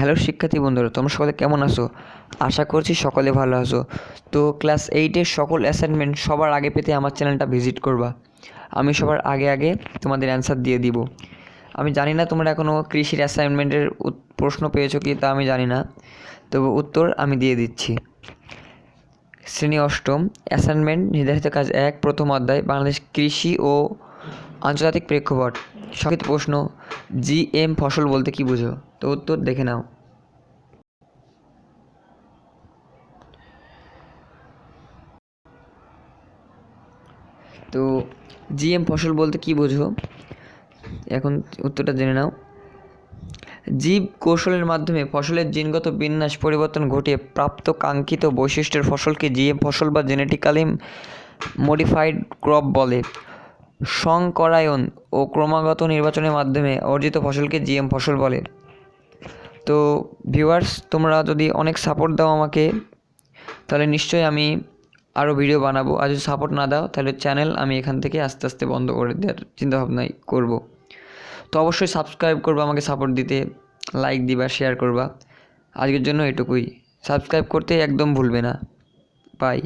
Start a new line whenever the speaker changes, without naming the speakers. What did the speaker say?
Hello শিক্ষার্থী বন্ধুরা, তোমরা সকলে কেমন আছো? আশা করছি সকলে ভালো আছো। তো ক্লাস এইটের সকল অ্যাসাইনমেন্ট সবার আগে পেতে আমার চ্যানেলটা ভিজিট করবা। আমি সবার আগে আগে তোমাদের অ্যান্সার দিয়ে দিব। আমি জানি না তোমরা এখনও কৃষির অ্যাসাইনমেন্টের প্রশ্ন পেয়েছ কি তা আমি জানি না। তবে উত্তর আমি দিয়ে দিচ্ছি। শ্রেণি অষ্টম অ্যাসাইনমেন্ট নির্ধারিত কাজ এক, প্রথম অধ্যায়, বাংলাদেশ কৃষি ও আন্তর্জাতিক প্রেক্ষাপট। সংক্ষিপ্ত প্রশ্ন, জি এম ফসল বলতে কি বুঝো? তো উত্তর দেখে নাও। তো জিএম ফসল বলতে কি বোঝো? এখন উত্তরটা জেনে নাও। জীব কৌশলের মাধ্যমে ফসলের জিনগত বিন্যাস পরিবর্তন ঘটিয়ে প্রাপ্ত কাঙ্ক্ষিত বৈশিষ্ট্যের ফসলকে জিএম ফসল বা জেনেটিক্যালি মডিফাইড ক্রপ বলে। সংকরায়ন ও ক্রমাগত নির্বাচনের মাধ্যমে অর্জিত ফসলকে জিএম ফসল বলে। তো ভিউয়ার্স তোমরা যদি অনেক সাপোর্ট দাও আমাকে, তাহলে নিশ্চয়ই আমি আরও ভিডিও বানাবো। আর যদি সাপোর্ট না দাও, তাহলে চ্যানেল আমি এখান থেকে আস্তে আস্তে বন্ধ করে দেওয়ার চিন্তাভাবনাই করব। তো অবশ্যই সাবস্ক্রাইব করবা আমাকে সাপোর্ট দিতে লাইক দিবা শেয়ার করবা। আজকের জন্য এটুকুই। সাবস্ক্রাইব করতে একদম ভুলবে না। বাই